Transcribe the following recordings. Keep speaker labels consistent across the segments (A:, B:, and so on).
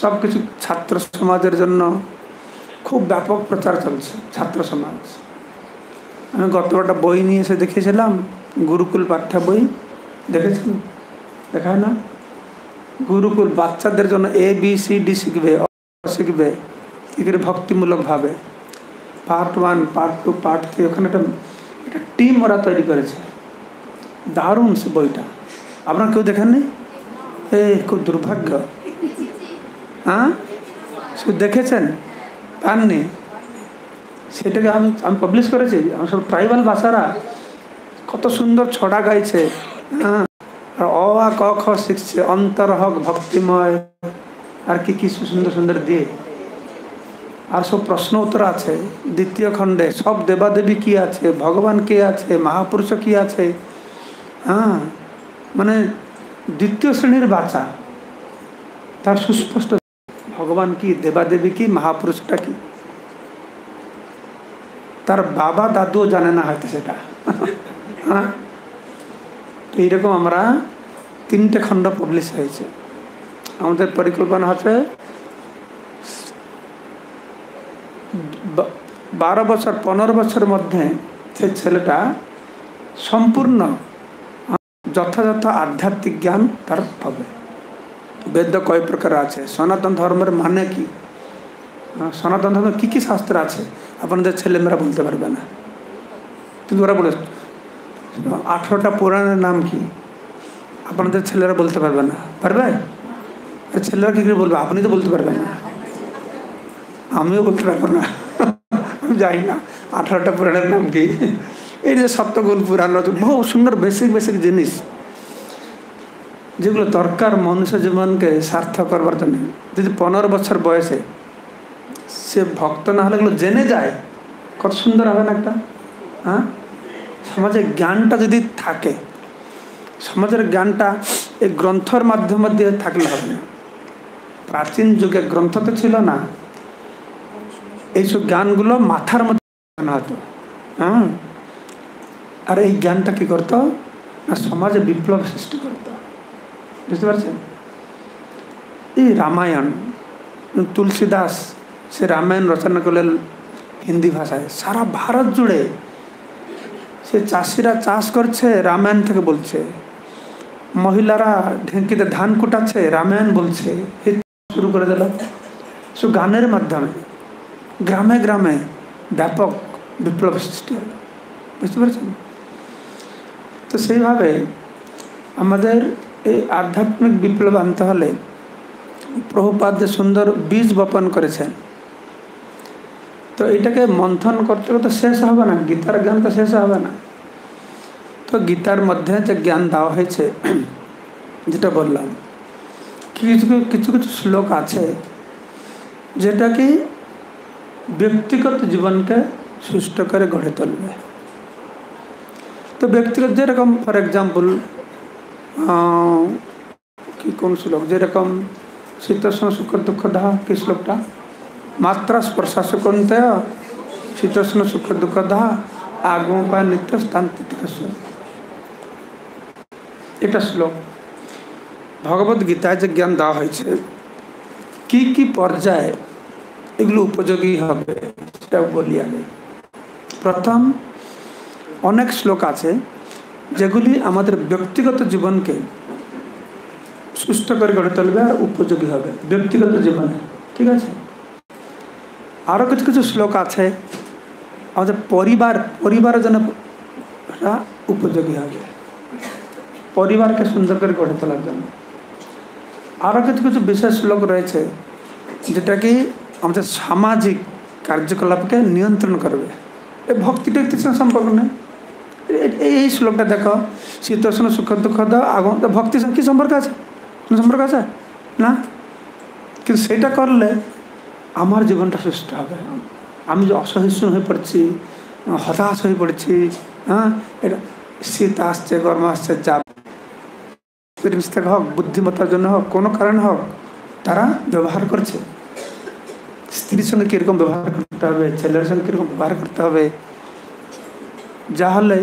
A: সব কিছু ছাত্র সমাজের জন্য খুব ব্যাপক প্রচার চলছে, ছাত্র সমাজ। আমি গত একটা বই নিয়ে এসে দেখেছিলাম, গুরুকুল পাঠ্য বই। দেখেছেন? দেখায় না? গুরুকুল বাচ্চাদের জন্য এ বি সি ডি শিখবে শিখবে, কি করে ভক্তিমূলকভাবে part one, part two, part three, ওখানে একটা একটা টিম ওরা তৈরি করেছে। দারুণ সে বইটা। আপনারা কেউ দেখেননি? এ, খুব দুর্ভাগ্য। হ্যাঁ? শুধু দেখেছেন? পাননি? সেটাকে আমি আমি পাবলিশ করেছি। আমার সব ট্রাইবাল ভাষারা কত সুন্দর ছড়া গাইছে। হ্যাঁ? আর অ, আ, ক, খ শিখছে। অন্তর হক, ভক্তিময়। আর কি কি সুন্দর সুন্দর দিয়ে। আর সব প্রশ্ন উত্তর আছে। দ্বিতীয় খণ্ডে, সব দেবাদেবী কি আছে? ভগবান কে আছে? মহাপুরুষ কি আছে? হ্যাঁ? মানে দ্বিতীয় শ্রেণির বাচ্চা। তার সুস্পষ্ট ভগবান কি, দেবাদেবী কি, মহাপুরুষটা কি? তার বাবা, দাদুও জানে না হয়তো সেটা। হ্যাঁ? তো এইরকম আমরা তিনটে খণ্ড পাবলিশ হয়েছে। আমাদের পরিকল্পনা হচ্ছে বারো বছর, পনেরো বছর মধ্যে সে ছেলেটা সম্পূর্ণ যথাযথ আধ্যাত্মিক জ্ঞান তার হবে বেদ কয় প্রকার আছে? সনাতন ধর্মের মানে কি? সনাতন ধর্মের কী কী শাস্ত্র আছে? আপনাদের ছেলেমেয়েরা বলতে পারবে না। কিন্তু ওরা বলে, আঠেরোটা পুরাণের নাম কি? আপনাদের ছেলেরা বলতে পারবে না। পারবে? ছেলেরা কী করে বলবে? আপনি তো বলতে পারবেন না। আমিও বলতে পারব না। জানি না আঠারোটা পুরাণের নাম কি। এই যে সপ্তগুণ পুরাণ বহু সুন্দর বেসিক বেসিক জিনিস। যেগুলো দরকার মনুষ্য জীবনকে সার্থক করবার জন্য। যদি পনেরো বছর বয়সে সে ভক্ত না হলে এগুলো জেনে যায়, কত সুন্দর হবে না একটা? হ্যাঁ? সমাজে জ্ঞানটা যদি থাকে, সমাজের জ্ঞানটা এই গ্রন্থর মাধ্যমে দিয়ে থাকলে হবে না। প্রাচীন যুগে গ্রন্থ তো ছিল না। এইসব জ্ঞানগুলো মাথার মধ্যে হতো। হ্যাঁ? আর এই জ্ঞানটা কি করতো? না, সমাজে বিপ্লব সৃষ্টি করত। বুঝতে পারছেন? এই রামায়ণ তুলসী দাস সে রামায়ণ রচনা করলেন হিন্দি ভাষায়। সারা ভারত জুড়ে সে চাষিরা চাষ করছে, রামায়ণ থেকে বলছে। মহিলারা ঢেঁকিতে ধান কুটাচ্ছে, রামায়ণ বলছে। শুরু করে দিল। শুধু গানের মাধ্যমে, গ্রামে গ্রামে ব্যাপক বিপ্লব সৃষ্টি হলো। বুঝতে পারছেন? তো সেইভাবে আমাদের এই আধ্যাত্মিক বিপ্লব আনতে হলে প্রভুপাদ যে সুন্দর বীজ বপন করেছেন। তো এটাকে মন্থন করতে তো শেষ হবে না, গীতার জ্ঞান তো শেষ হবে না। তো গীতার মধ্যে যে জ্ঞান দেওয়া হয়েছে, যেটা বললাম, কিছু কিছু কিছু শ্লোক আছে, যেটা কি ব্যক্তিগত জীবনকে সুস্থ করে গড়ে তুলবে। তো ব্যক্তিগত যেরকম ফর এক্সাম্পল কি কোন শ্লোক যেরকম শীতোষ্ণ সুখ দুঃখ দাহ কি শ্লোকটা মাত্রা স্পর্শাসকন্ত শীতোষ্ণ সুখ দুঃখ দাহ আগম পা নিত্য স্থান এটা শ্লোক ভগবত গীতায় যে জ্ঞান দেওয়া হয়েছে কি কি পর্যায়ে এগুলো উপযোগী হবে সেটা বলি আমি প্রথম অনেক শ্লোক আছে যেগুলি আমাদের ব্যক্তিগত জীবনকে সুস্থ করে গড়ে তুলবে আর উপযোগী হবে, ব্যক্তিগত জীবনে, ঠিক আছে? আরও কিছু কিছু শ্লোক আছে, আমাদের পরিবার পরিবারের জন্য উপযোগী হবে, পরিবারকে সুন্দর করে গড়ে তোলার জন্য। আরও কিছু কিছু বিশেষ শ্লোক রয়েছে, যেটা কি আমাদের সামাজিক কার্যকলাপকে নিয়ন্ত্রণ করবে। এই ভক্তি টক্তির সঙ্গে সম্পর্ক নেই এই শ্লোকটা দেখো। শীতোষ্ণ সুখ দুঃখ দাও, আগম ভক্তির সঙ্গে কী সম্পর্ক আছে? কোনো সম্পর্ক আছে? না? কিন্তু সেটা করলে আমার জীবনটা সুস্থ হবে। আমি যে অসহিষ্ণু হয়ে পড়ছি, হতাশ হয়ে পড়ছি হ্যাঁ? এটা শীত আসছে, গরম আসছে এক্সপিরিয়েন্স থেকে হোক, বুদ্ধিমত্তার জন্য হোক, কোনো কারণে হোক, তারা ব্যবহার করছে। স্ত্রীর সঙ্গে কীরকম ব্যবহার করতে হবে, ছেলের সঙ্গে কীরকম ব্যবহার করতে হবে যা হলে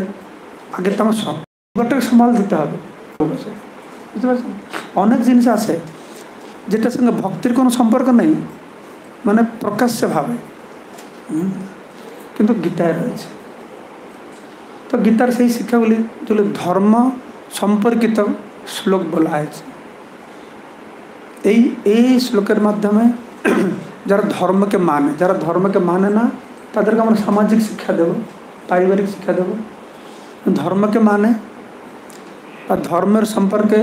A: আগে তো আমার সবটাকে সম্ভাল দিতে হবে। বুঝতে পারছেন? অনেক জিনিস আছে যেটার সঙ্গে ভক্তির কোনো সম্পর্ক নেই মানে প্রকাশ্যে ভাবে। কিন্তু গীতায় রয়েছে। তো গীতার সেই শিক্ষাগুলি যেগুলো ধর্ম সম্পর্কিত শ্লোক বলা হয়েছে। এই এই শ্লোকের মাধ্যমে যারা ধর্মকে মানে যারা ধর্মকে মানে না, তাদেরকে আমরা সামাজিক শিক্ষা দেব। পারিবারিক শিক্ষা দেব ধর্মকে মানে বা ধর্মের সম্পর্কে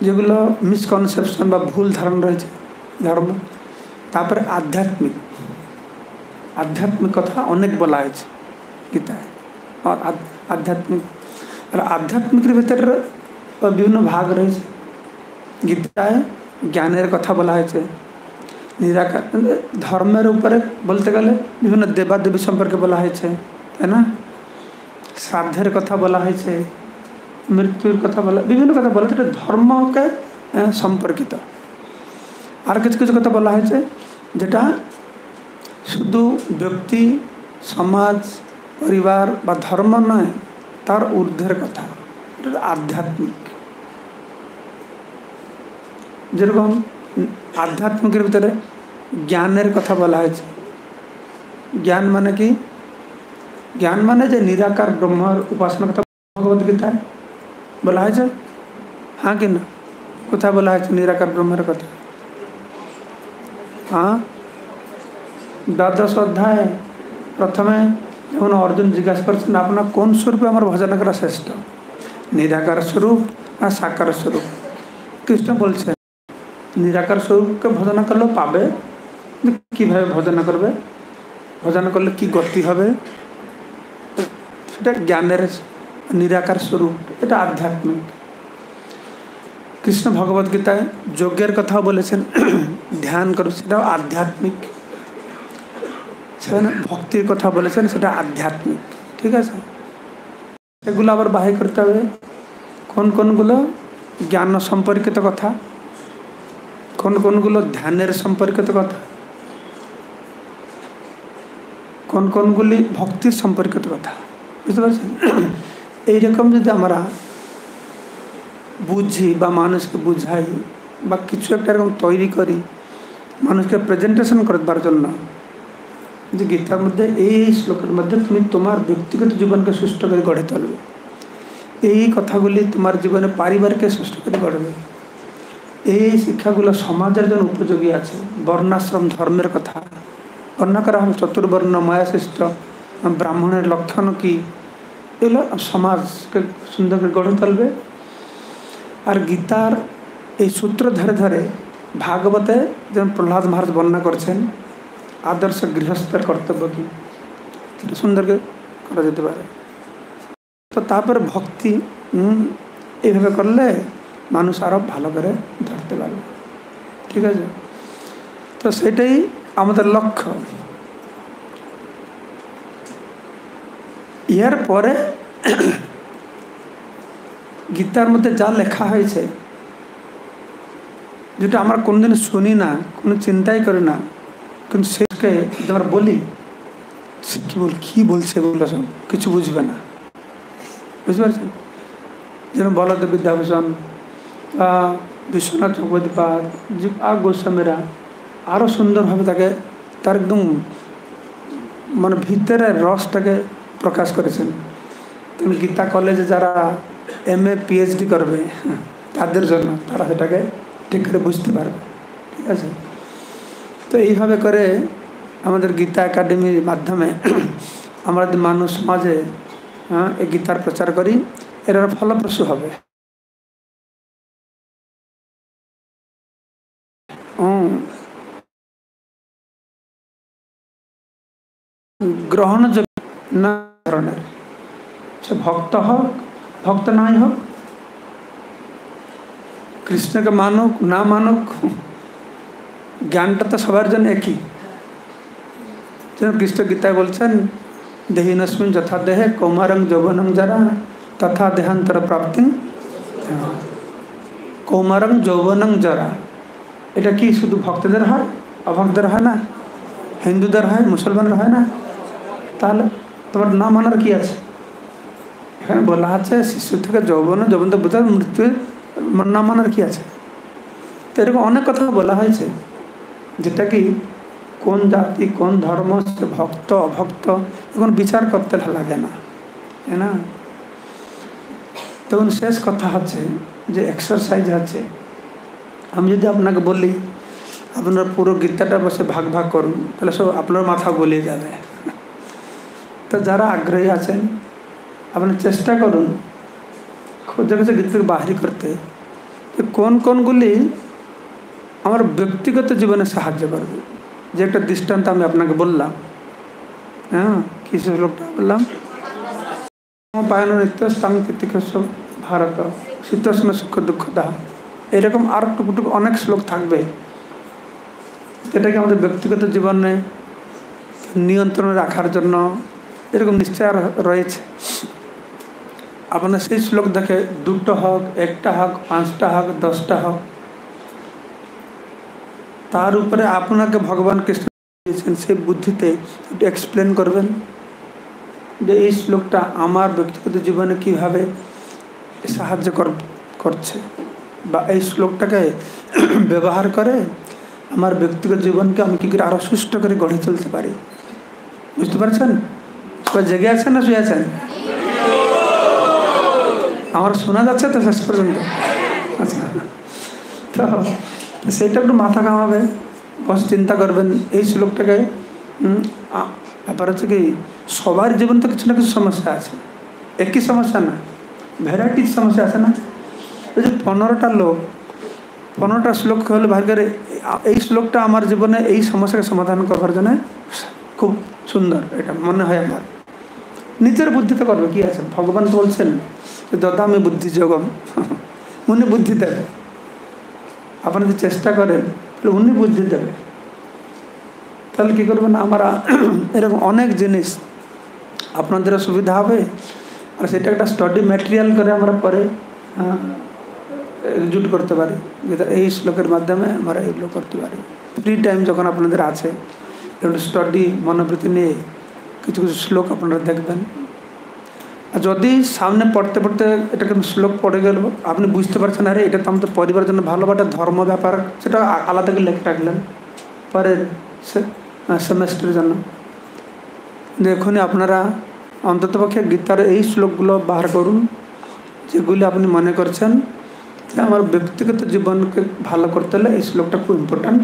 A: যেগুলো মিসকনসেপশন বা ভুল ধারণা রয়েছে ধর্ম তারপরে আধ্যাত্মিক আধ্যাত্মিক কথা অনেক বলা হয়েছে গীতায় আর আধ- আধ্যাত্মিক আর আধ্যাত্মিকের ভিতরে বিভিন্ন ভাগ রয়েছে গীতায় জ্ঞানের কথা বলা হয়েছে নিরাকার ধর্মের উপরে বলতে গেলে বিভিন্ন দেবাদেবী সম্পর্কে বলা হয়েছে তাই না? শ্রাদ্ধের কথা বলা হয়েছে, মৃত্যুর কথা বলা, বিভিন্ন কথা বলা হয়েছে ধর্মকে সম্পর্কিত। আর কিছু কিছু কথা বলা হয়েছে, যেটা শুধু ব্যক্তি, সমাজ, পরিবার বা ধর্ম নয়, তার ঊর্ধ্বের কথা। এটা আধ্যাত্মিক। যেরকম আধ্যাত্মিকের ভিতরে জ্ঞানের কথা বলা হয়েছে। জ্ঞান মানে কি? জ্ঞান মানে যে নিরাকার ব্রহ্মর উপাসনা কথা ভগবত গীতায় বলা হয়েছে হ্যাঁ কি না কোথায় বলা হয়েছে নিরাকার ব্রহ্মের কথা হ্যাঁ দ্বাদশ অধ্যায় প্রথমে যখন অর্জুন জিজ্ঞাসা করছেন আপনার কোন স্বরূপে আমার ভজন করা শ্রেষ্ঠ নিরাকার স্বরূপ আর সাকার স্বরূপ কৃষ্ণ বলছেন নিরাকার স্বরূপকে ভজনা করলেও পাবে কিন্তু কীভাবে ভজনা করবে ভজনা করলে কি গতি হবে সেটা জ্ঞানের নিরাকার স্বরূপ, এটা আধ্যাত্মিক। কৃষ্ণ ভগবত গীতায় যজ্ঞের কথাও বলেছেন, ধ্যান করবে সেটাও আধ্যাত্মিক। সেখানে ভক্তির কথা বলেছেন, সেটা আধ্যাত্মিক। ঠিক আছে? এগুলো আবার বাহির করতে হবে। কোন কোনগুলো জ্ঞান সম্পর্কিত কথা? কোন কোনগুলো ধ্যানের সম্পর্কিত কথা? কোন কোনগুলি ভক্তির সম্পর্কিত কথা? বুঝতে পারছেন? এইরকম যদি আমরা বুঝি বা মানুষকে বুঝাই বা কিছু একটা এরকম তৈরি করি, মানুষকে প্রেজেন্টেশন করবার জন্য, যে গীতার মধ্যে এই শ্লোকের মধ্যে তুমি তোমার ব্যক্তিগত জীবনকে সুস্থ করে গড়ে তুলবে। এই কথাগুলি তোমার জীবনে পারিবারকে সুস্থ করে গড়বে। এই শিক্ষাগুলো সমাজের জন্য উপযোগী আছে। বর্ণাশ্রম ধর্মের কথা। বর্ণনা করা চতুর্বর্ণ মায়াশিষ্ট ব্রাহ্মণের লক্ষণ কি? এগুলো সমাজকে সুন্দর করে গড়ে তুলবে। আর গীতার এই সূত্র ধরে ধরে ভাগবতে যেমন প্রহ্লাদ মহারাজ বর্ণনা করছেন, আদর্শ গৃহস্থের কর্তব্য কি? সুন্দর করে করা যেতে পারে। তো তারপরে ভক্তি এইভাবে করলে মানুষ আরও ভালো করে ধরতে পারবে। ঠিক আছে? তো সেটাই আমাদের লক্ষ্য। এর পরে গীতার মধ্যে যা লেখা হয়েছে, যেটা আমরা কোনোদিন শুনি না, কোনো চিন্তাই করি না, কিন্তু যদি আমরা বলি, সে কী বল, কী বলছে এগুলো সব? কিছু বুঝবে না। বুঝতে পারছেন? যেরকম বলদেব বিদ্যাভূষণ বা বিশ্বনাথ চক্রবর্তীপাদ আর গোস্বামীরা আরও সুন্দরভাবে তাকে, তার একদম মানে ভিতরের রসটাকে প্রকাশ করেছেন। তেমনি গীতা কলেজে যারা এম এ পিএইচডি করবে, তাদের জন্য তারা সেটাকে ঠিক করে বুঝতে পারবে। ঠিক আছে? তো এইভাবে করে আমাদের গীতা একাডেমির মাধ্যমে আমরা যদি মানুষ সমাজে হ্যাঁ এই গীতার প্রচার করি, এর ফলপ্রসূ হবে। গ্রহণযোগ্য না ধরনের সে ভক্ত হোক, ভক্ত নাই হোক, কৃষ্ণকে মানুক, না মানুক, জ্ঞানটা তো সবার জন্য একই। যেন কৃষ্ণ গীতায় বলছেন, দেহিনস্মিন যথা দেহে কৌমারং যৌবনং যারা তথা দেহান্তর প্রাপ্তি কৌমারং যৌবনং যারা। এটা কি শুধু ভক্তদের হয়, অভক্তদের হয় না? হিন্দুদের হয় মুসলমানের হয় না? তাহলে তোমার না মানার কি আছে? এখানে বলা আছে, শিশু থেকে যৌবন যৌবন তো বোঝা মৃত্যু না মানার কি আছে? তো এরকম অনেক কথা বলা হয়েছে, যেটা কি কোন জাতি, কোন ধর্ম সে ভক্ত, অভক্ত এখন বিচার করতে লাগে না, তাই না? তখন শেষ কথা হচ্ছে যে এক্সারসাইজ আছে আমি যদি আপনাকে বলি, আপনার পুরো গীতাটা বসে ভাগ ভাগ করুন, তাহলে সব আপনার মাথা গলিয়ে যাবে। তো যারা আগ্রহী আছেন আপনি চেষ্টা করুন খুঁজে খুঁজে গীতাকে বাহির করতে। কোন কোনগুলি আমার ব্যক্তিগত জীবনে সাহায্য করবে। যে একটা দৃষ্টান্ত আমি আপনাকে বললাম। হ্যাঁ কি শ্লোকটা বললাম। পায়ন নিত্য স্থান কৃতিকস্ব ভারত, শীতোষ্ণ সুখ, দুঃখ, দাহ। এরকম আর টুকুটুকু অনেক শ্লোক থাকবে। এটাকে আমাদের ব্যক্তিগত জীবনে নিয়ন্ত্রণে রাখার জন্য এরকম নিশ্চয় রয়েছে। আপনার সেই শ্লোক দেখে দুটো হোক, একটা হোক, পাঁচটা হোক, দশটা হোক, তার উপরে আপনাকে ভগবান কৃষ্ণ দিয়েছেন, সেই বুদ্ধিতে একটু এক্সপ্লেন করবেন যে এই শ্লোকটা আমার ব্যক্তিগত জীবনে কীভাবে সাহায্য করছে বা এই শ্লোকটাকে ব্যবহার করে আমার ব্যক্তিগত জীবনকে আমি কী করে আরও সুস্থ করে গড়ে তুলতে পারি। বুঝতে পারছেন? সবাই জেগে আছেন না শুয়ে আছেন আমার শোনা যাচ্ছে তো শেষ পর্যন্ত আচ্ছা তো সেইটা একটু মাথা কামাবে বস চিন্তা করবেন এই শ্লোকটাকে ব্যাপার হচ্ছে কি, সবার জীবন তো কিছু না কিছু সমস্যা আছে। একই সমস্যা না ভ্যারাইটির সমস্যা আছে না। ওই যে পনেরোটা লোক, পনেরোটা শ্লোক হলে ভাগ করে এই শ্লোকটা আমার জীবনে এই সমস্যাকে সমাধান করবার জন্য খুব সুন্দর এটা, মনে হয় আমার। নিজের বুদ্ধিতে করবে, কি আছে? ভগবান বলছেন যে দাদা আমি বুদ্ধি যোগম। উনি বুদ্ধি দেবে আপনি যদি চেষ্টা করেন, তাহলে উনি বুদ্ধি দেবে তাহলে কী করবেন? আমরা এরকম অনেক জিনিস আপনাদেরও সুবিধা হবে। আর সেটা একটা স্টাডি ম্যাটেরিয়াল করে আমরা পরে জুট করতে পারি। এই শ্লোকের মাধ্যমে আমরা এগুলো করতে পারি। ফ্রি টাইম যখন আপনাদের আছে একটু স্টাডি মনোবৃত্তি নিয়ে কিছু কিছু শ্লোক আপনারা দেখবেন। আর যদি সামনে পড়তে পড়তে এটা এটাকে শ্লোক পড়ে গেল, আপনি বুঝতে পারছেন, আরে এটা তো আমাদের পরিবারের জন্য ভালো বা ধর্ম ব্যাপার, সেটা আলাদা করে লেখে রাখলেন পরের সেমেস্টারের জন্য। এখনই আপনারা অন্ততপক্ষে গীতার এই শ্লোকগুলো বাহার করুন, যেগুলি আপনি মনে করছেন আমার ব্যক্তিগত জীবনকে ভালো করতে হলে এই শ্লোকটা খুব ইম্পর্ট্যান্ট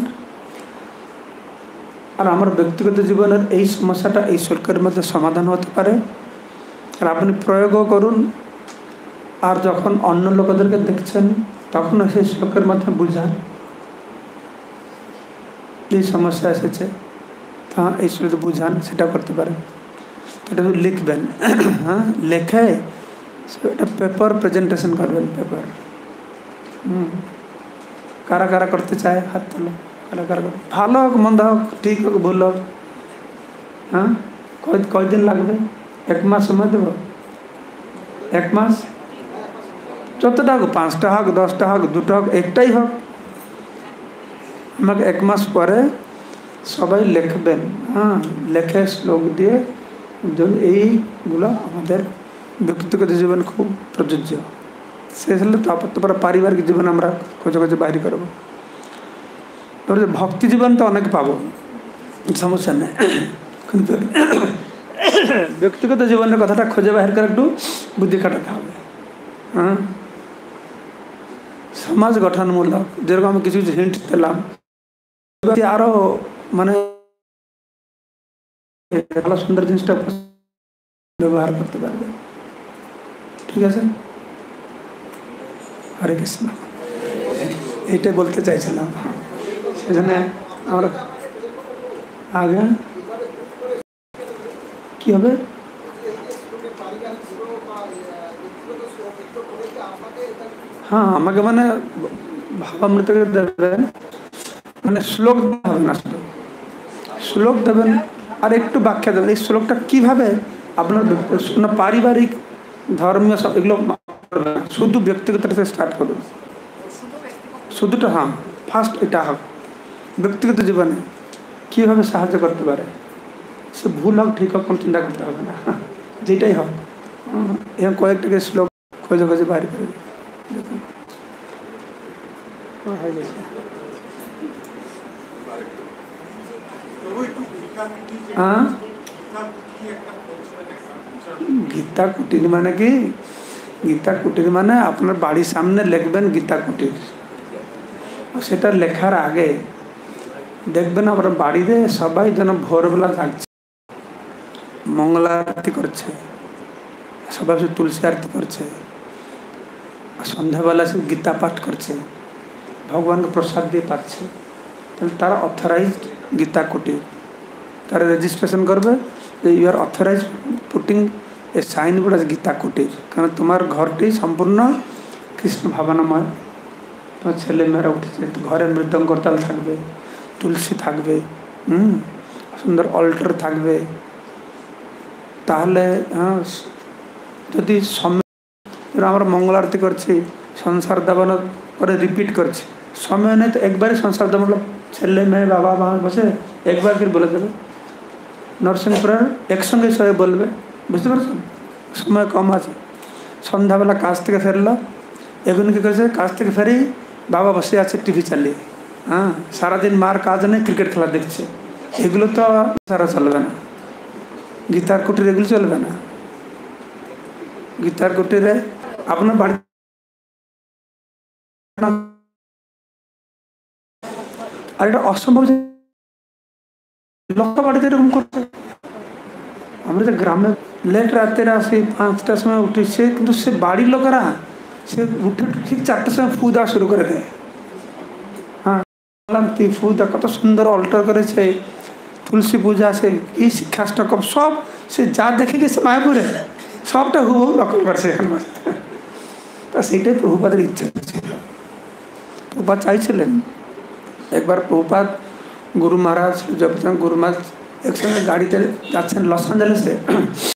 A: আর আমার ব্যক্তিগত জীবনের এই সমস্যাটা এই শ্লোকের মধ্যে সমাধান হতে পারে আর আপনি প্রয়োগও করুন আর যখন অন্য লোকেদেরকে দেখছেন তখনও সেই শ্লোকের মধ্যে বুঝান এই সমস্যা এসেছে তা এই শ্লোকে বুঝান সেটা করতে পারেন এটা লিখবেন হ্যাঁ লেখে এটা পেপার প্রেজেন্টেশন করবেন পেপার হুম কারা কারা করতে চায় হাত তোলো কারা কারা ভালো হোক মন্দ হোক ঠিক হোক ভুল হোক হ্যাঁ কয় কয়দিন লাগবে এক মাস সময় দেব এক মাস যতটা হোক পাঁচটা হোক দশটা হোক দুটো হোক একটাই হোক আমাকে এক মাস পরে সবাই লিখবেন হ্যাঁ লেখে শ্লোক দিয়ে এইগুলো আমাদের ব্যক্তিগত জীবন খুব প্রযোজ্য শেষ হলে তারপর পারিবারিক জীবন আমরা খোঁজে খোঁজে বাইরে করব তারপরে ভক্তি জীবন তো অনেক পাবো। সমস্যা নেই। কিন্তু ব্যক্তিগত জীবনের কথাটা খুঁজে বাহির করে একটু বুদ্ধি খাটাতে হবে। হ্যাঁ? সমাজ গঠনমূলক, যেরকম আমি কিছু কিছু হিন্ট পেলাম আরও মানে ভালো সুন্দর জিনিসটা ব্যবহার করতে পারবে। ঠিক আছে? হরে কৃষ্ণ। এইটাই বলতে চাইছিলাম। সেজন্য আমরা আগে কি হবে? হ্যাঁ আমাকে মানে ভাবামৃতকে দেবেন। মানে শ্লোক হবে না, শ্লোক। দেবেন, আর একটু ব্যাখ্যা দেবেন। এই শ্লোকটা কীভাবে আপনার পারিবারিক, ধর্মীয় সব এগুলো শুধু ব্যক্তিগত স্টার্ট করুন। শুধুটা হ্যাঁ। ফার্স্ট এটা হোক ব্যক্তিগত জীবনে কীভাবে সাহায্য করতে পারে সে ভুল হোক ঠিক হোক কোনো চিন্তা করতে হবে না যেটাই হোক এরকম কয়েকটাকে শ্লোক খোঁজে খোঁজে বাইরে করে দেখুন হয়ে গেছে হ্যাঁ গীতা কুটির মানে কি গীতা কুটির মানে আপনার বাড়ির সামনে লিখবেন গীতা কুটির সেটা লেখার আগে দেখবেন আপনার বাড়িতে সবাই যেন ভোরবেলা থাকছে মঙ্গলা আরতি করছে, সবাই সে তুলসী আরতি করছে সন্ধ্যাবেলা সে গীতা পাঠ করছে, ভগবানকে প্রসাদ দিয়ে পাচ্ছে, তাহলে তারা অথরাইজ গীতা কুটির। তারা রেজিস্ট্রেশন করবে যে you are authorize putting a sign board আজ গীতা কুটির কারণ তোমার ঘরটি সম্পূর্ণ কৃষ্ণ ভাবনাময়। তোমার ছেলে মেয়েরা উঠেছে ঘরে মৃদঙ্গ তাল থাকবে। তুলসী থাকবে, হুম, সুন্দর অল্টার থাকবে। তাহলে হ্যাঁ যদি সময় আমরা মঙ্গল আরতি করছি, সংসার দাবানো করে রিপিট করছি, সময় নেই তো একবারই সংসার দাবানো, ছেলে মেয়ে, বাবা মা বসে একবার করে বলে দেবে। নরসিংপুরের একসঙ্গে সবাই বলবে, বুঝতে পারছেন সময় কম আছে। সন্ধ্যাবেলা কাজ থেকে ফেরলো এখন কী করেছে কাজ থেকে ফেরি, বাবা বসে আছে টিভি চালিয়ে। হ্যাঁ সারাদিন মার কাজ নেই, ক্রিকেট খেলা দেখছে। এগুলো তো সারা চলবে না। গীতার কুটির এগুলো চলবে না। গীতার কুটিরে আপনার বাড়ি আর এটা অসম্ভব লক্ষ বাড়িতে এরকম করছে। আমরা যে গ্রামে লেট রাতের আসি, পাঁচটার সময় উঠেছে কিন্তু সে বাড়ির লোকেরা, সে উঠে ঠিক চারটার সময় ফু দেওয়া শুরু করে দেয়। হ্যাঁ বললাম তুই ফু দেওয়া কত সুন্দর অল্টার করেছে তুলসী পূজা আছে কি শিক্ষাষ্টকম সব সে যা দেখে গেছে মায়াপুরে সবটা হুবহু নকল করছে এখানে তা সেইটাই প্রভুপাদের ইচ্ছা ছিল প্রভুপাত চাইছিলেন একবার প্রভুপাত গুরু মহারাজ জব গুরু মহারাজ একসঙ্গে গাড়িতে যাচ্ছেন লস অ্যাঞ্জেলেসে